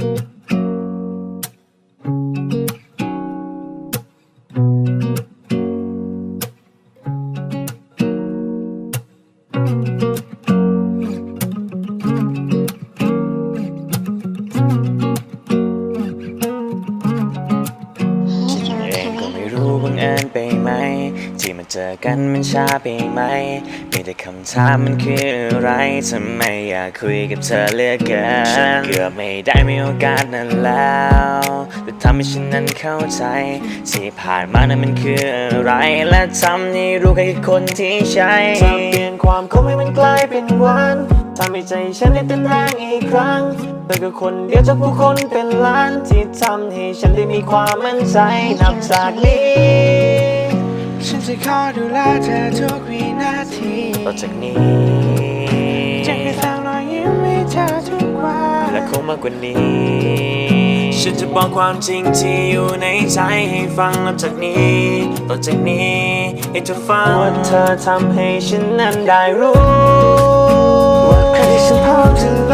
เเจอกันมันช้าไปไหมมีแต่คำถามมันคืออะไรทำไมอยากคุยกับเธอเลือกเกินฉันเกือบไม่ได้มีโอกาสนั้นแล้วแต่ทำให้ฉันนั้นเข้าใจที่ผ่านมานั้นมันคืออะไร และทำให้รู้ใครคือคนที่ใช่ทำเปลี่ยนความคมให้มันกลายเป็นหวานทำให้ใจฉันได้เต้นแรงอีกครั้งเธอคือคนเดียวจากผู้คนเป็นล้านที่ทำให้ฉันได้มีความมั่นใจนับจากนี้ ฉันจะขอดูแลเธอทุกวินาทีต่อจากนี้จะให้สร้างรอยยิ้มให้เธอทุกวันและคงมากกว่านี้ ฉันจะบอกความจริงที่อยู่ในใจให้ฟังนับจากนี้ ต่อจากนี้ให้เธอฟังว่าเธอทำให้ฉันนั้นได้รู้ ว่าใครที่ฉันพร้อมจะ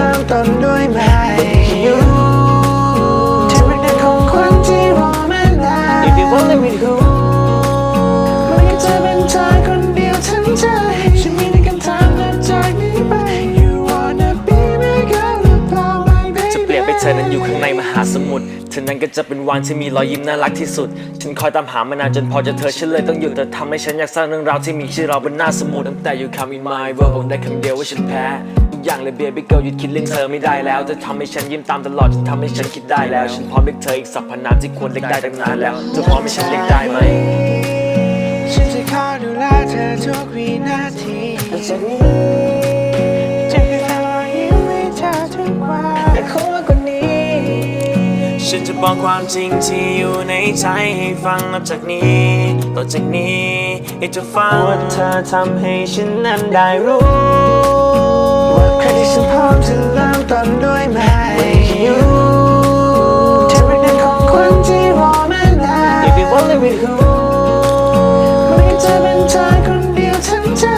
อยู่ข้างในมหาสมุทรเธอนั้นก็จะเป็นวานที่มีรอยยิ้มน่ารักที่สุด ฉันคอยตามหามานานจนพอจะเธอฉันเลยต้องหยุดเธอทำให้ฉันอยากสร้างเรื่องราวที่มีชื่อเราบนหน้าสมุดตั้งแต่อยู่ come in my world บอกได้คำเดียวว่าฉันแพ้ทุกอย่างเลย baby girl หยุดคิดเรื่องเธอไม่ได้แล้วเธอทำให้ฉันยิ้มตามตลอดจนทำให้ฉันคิดได้แล้ว ฉันพร้อมเรียกเธออีกสัพพนามที่ควรเรียกได้ตั้งนานแล้วเธอพร้อมให้ฉันเรียกได้ไหมฉันจะขอยดูแลเธอทุกวินาทีันจะบอกความจริงที่อยู่ในใจให้ฟังนับจากนี้ต่อจากนี้ให้เธอฟังว่าเธอทำให้ฉันนั้นได้รู้ว่าใครที่ฉันพร้อมจะเริ่มต้นด้วยไหม With เธอเป็นหนึ่งของคนที่รอมานาน If you only with ไม่จะเป็นชายคนเดียวทั้งใจ